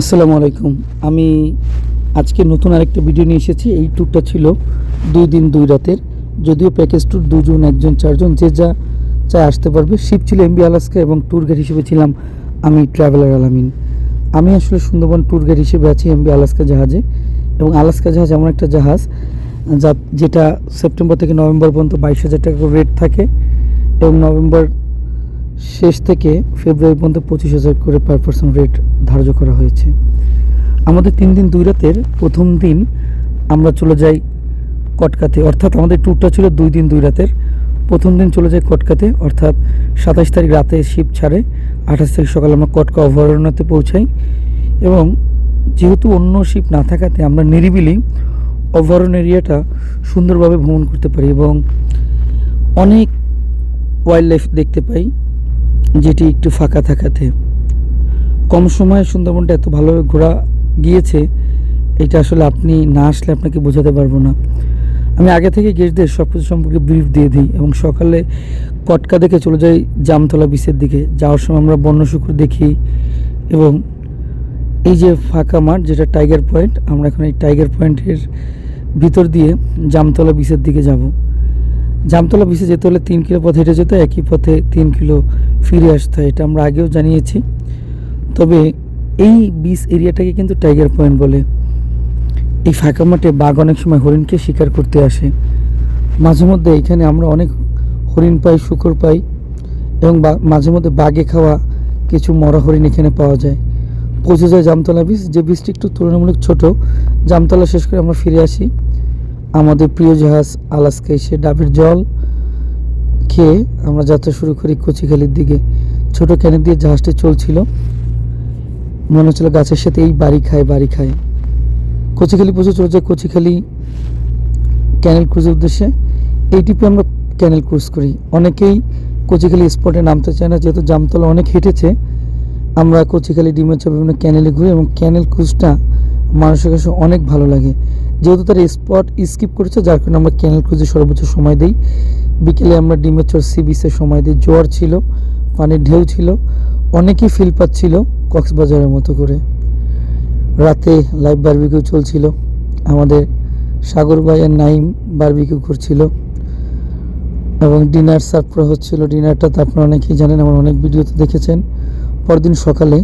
আসসালামু আলাইকুম। আমি আজকে নতুন আরেকটা ভিডিও নিয়ে এসেছি। এই ট্যুরটা ছিল দুই দিন, দুই রাতের। যদিও প্যাকেজ ট্যুর দুজন, একজন, চারজন, যে যা চায় আসতে পারবে। শিপ ছিল এমবি আলাস্কা এবং ট্যুর গাইড হিসেবে ছিলাম আমি ট্রাভেলার আলামিন। আমি আসলে সুন্দরবন ট্যুর গাইড হিসেবে আছি এমবি আলাস্কা জাহাজে। এবং আলাস্কা জাহাজ এমন একটা জাহাজ, যা যেটা সেপ্টেম্বর থেকে নভেম্বর পর্যন্ত বাইশ হাজার টাকা রেট থাকে। এবং নভেম্বর শেষ থেকে ফেব্রুয়ারি পর্যন্ত পঁচিশ হাজার করে পার পার্সন রেট ধার্য করা হয়েছে। আমাদের তিন দিন দুই রাতের প্রথম দিন আমরা চলে যাই কটকাতে। অর্থাৎ আমাদের ট্যুরটা ছিল দুই দিন দুই রাতের। প্রথম দিন চলে যাই কটকাতে, অর্থাৎ সাতাশ তারিখ রাতে শিপ ছাড়ে, আঠাশ তারিখ সকালে আমরা কটকা অভয়ারণ্যতে পৌঁছাই। এবং যেহেতু অন্য শিপ না থাকাতে আমরা নিরিবিলি অভয়ারণ্য এরিয়াটা সুন্দরভাবে ভ্রমণ করতে পারি এবং অনেক ওয়াইল্ড লাইফ দেখতে পাই। যেটি একটু ফাঁকা থাকাতে। কম সময়ে সুন্দরবনটা এত ভালোভাবে ঘোরা গিয়েছে, এটা আসলে আপনি না আসলে আপনাকে বোঝাতে পারব না। আমি আগে থেকে গেস্টদের সব কিছু সম্পর্কে ব্রিফ দিয়ে দিই এবং সকালে কটকা দেখে চলে যাই জামতলা বিচের দিকে। যাওয়ার সময় আমরা বন্য শুকুর দেখি এবং এই যে ফাঁকা মাঠ, যেটা টাইগার পয়েন্ট আমরা এখন এই টাইগার পয়েন্টের ভিতর দিয়ে জামতলা বিচের দিকে যাব। জামতলা বিচে যেতে হলে তিন কিলো পথ হেঁটে যেতে একই পথে তিন কিলো ফিরে আসতে হয়, এটা আমরা আগেও জানিয়েছি। তবে এই বিচ এরিয়াটাকে কিন্তু টাইগার পয়েন্ট বলে। এই ফাঁকা মাঠে বাঘ অনেক সময় হরিণকে শিকার করতে আসে। মাঝে মধ্যে এখানে আমরা অনেক হরিণ পাই, শুকর পাই এবং মাঝে মধ্যে বাঘে খাওয়া কিছু মরা হরিণ এখানে পাওয়া যায়। পৌঁছে যায় জামতলা বিচ যে বিচটি একটু তুলনামূলক ছোট, জামতলা শেষ করে আমরা ফিরে আসি। আমাদের প্রিয় জাহাজ আলাস্কা এসে ডাবের জল খেয়ে আমরা যাত্রা শুরু করি কচিখালির দিকে। ছোট ক্যানের দিয়ে জাহাজটি চলছিল। মনে হচ্ছিল গাছের সাথে এই বাড়ি খায় বাড়ি খায়। কচিখালি পৌঁছে চলে যায় কচিখালি ক্যানেল ক্রুজের উদ্দেশ্যে এই টিপে আমরা ক্যানেল ক্রুজ করি। অনেকেই কচিখালি স্পটে নামতে চায় না, যেহেতু জামতলা অনেক হেঁটেছে। আমরা কচিখালি ডিমেচা বিভিন্ন ক্যানেলে ঘুরি এবং ক্যানেল ক্রুজটা মানুষের কাছে অনেক ভালো লাগে। যেহেতু তারা স্পট স্কিপ করেছে, যার কারণে আমরা ক্যানেল ক্রুজে সর্বোচ্চ সময় দিই। বিকেলে আমরা ডিমেচর সি বিচে সময় দিই। জোয়ার ছিল, পানির ঢেউ ছিল, অনেকেই ফিল পাচ্ছিল কক্সবাজারের মতো করে। রাতে লাইভ বারবিকিউ চলছিল, আমাদের সাগর ভাইয়ের নাইম বারবিকিউ করছিল, এবং ডিনার সার্ভ করা হচ্ছিল। ডিনারটা তো আপনারা অনেকেই জানেন, আমার অনেক ভিডিওতে দেখেছেন। পরদিন সকালে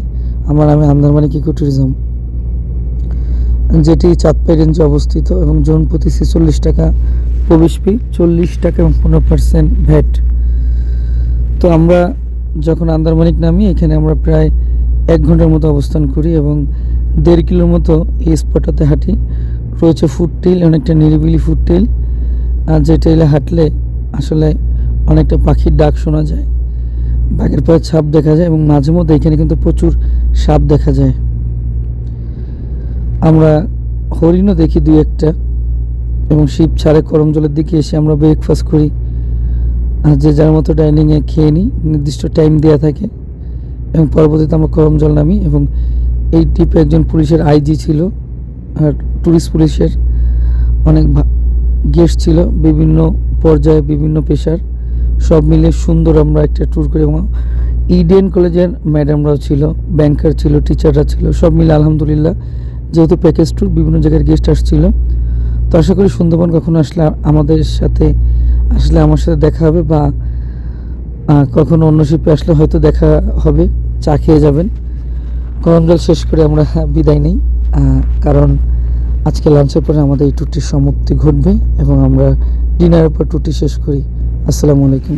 আমার আমি আন্দারমানিক ইকো ট্যুরিজম যেটি চাঁদপাই রেঞ্জে অবস্থিত এবং জন প্রতি ছেচল্লিশ টাকা, প্রবেশ ফি চল্লিশ টাকা এবং পনেরো পার্সেন্ট ভ্যাট। তো আমরা যখন আন্দারমানিক নামি, এখানে আমরা প্রায় এক ঘণ্টার মতো অবস্থান করি এবং দেড় কিলোর মতো এই স্পটটাতে হাঁটি। রয়েছে ফুড অনেকটা নিরিবিলি ফুড আর যে টেলে হাঁটলে আসলে অনেকটা পাখির ডাক শোনা যায়। বাঘের পায়ের ছাপ দেখা যায় এবং মাঝে মধ্যে এখানে কিন্তু প্রচুর সাপ দেখা যায়। আমরা হরিণও দেখি দুই একটা, এবং শিব ছাড়ে করম জলের দিকে এসে আমরা ব্রেকফাস্ট করি। আর যে যার মতো ডাইনিংয়ে খেয়ে নিই, নির্দিষ্ট টাইম দেওয়া থাকে, এবং পরবর্তীতে আমরা করম জল নামি, এবং এই টিপে একজন পুলিশের আইজি ছিল, আর ট্যুরিস্ট পুলিশের অনেক গেস্ট ছিল, বিভিন্ন পর্যায়ে, বিভিন্ন পেশার, সব মিলে সুন্দর আমরা একটা ট্যুর করি, এবং ইডেন কলেজের ম্যাডামরাও ছিল ব্যাংকার ছিল টিচাররা ছিল, সব মিলে আলহামদুলিল্লাহ। যেহেতু প্যাকেজ ট্যুর বিভিন্ন জায়গার গেস্ট আসছিল, তো আশা করি সুন্দরবন কখনো আসলে আমাদের সাথে আসলে আমার সাথে দেখা হবে বা কখনো অন্য শিপে আসলে হয়তো দেখা হবে, চা খেয়ে যাবেন। গরম জল শেষ করে আমরা বিদায় নেই কারণ আজকে লাঞ্চের পরে আমাদের এই ট্যুরটির সমাপ্তি ঘটবে এবং আমরা ডিনারের পর ট্যুরটি শেষ করি। আসসালামু আলাইকুম।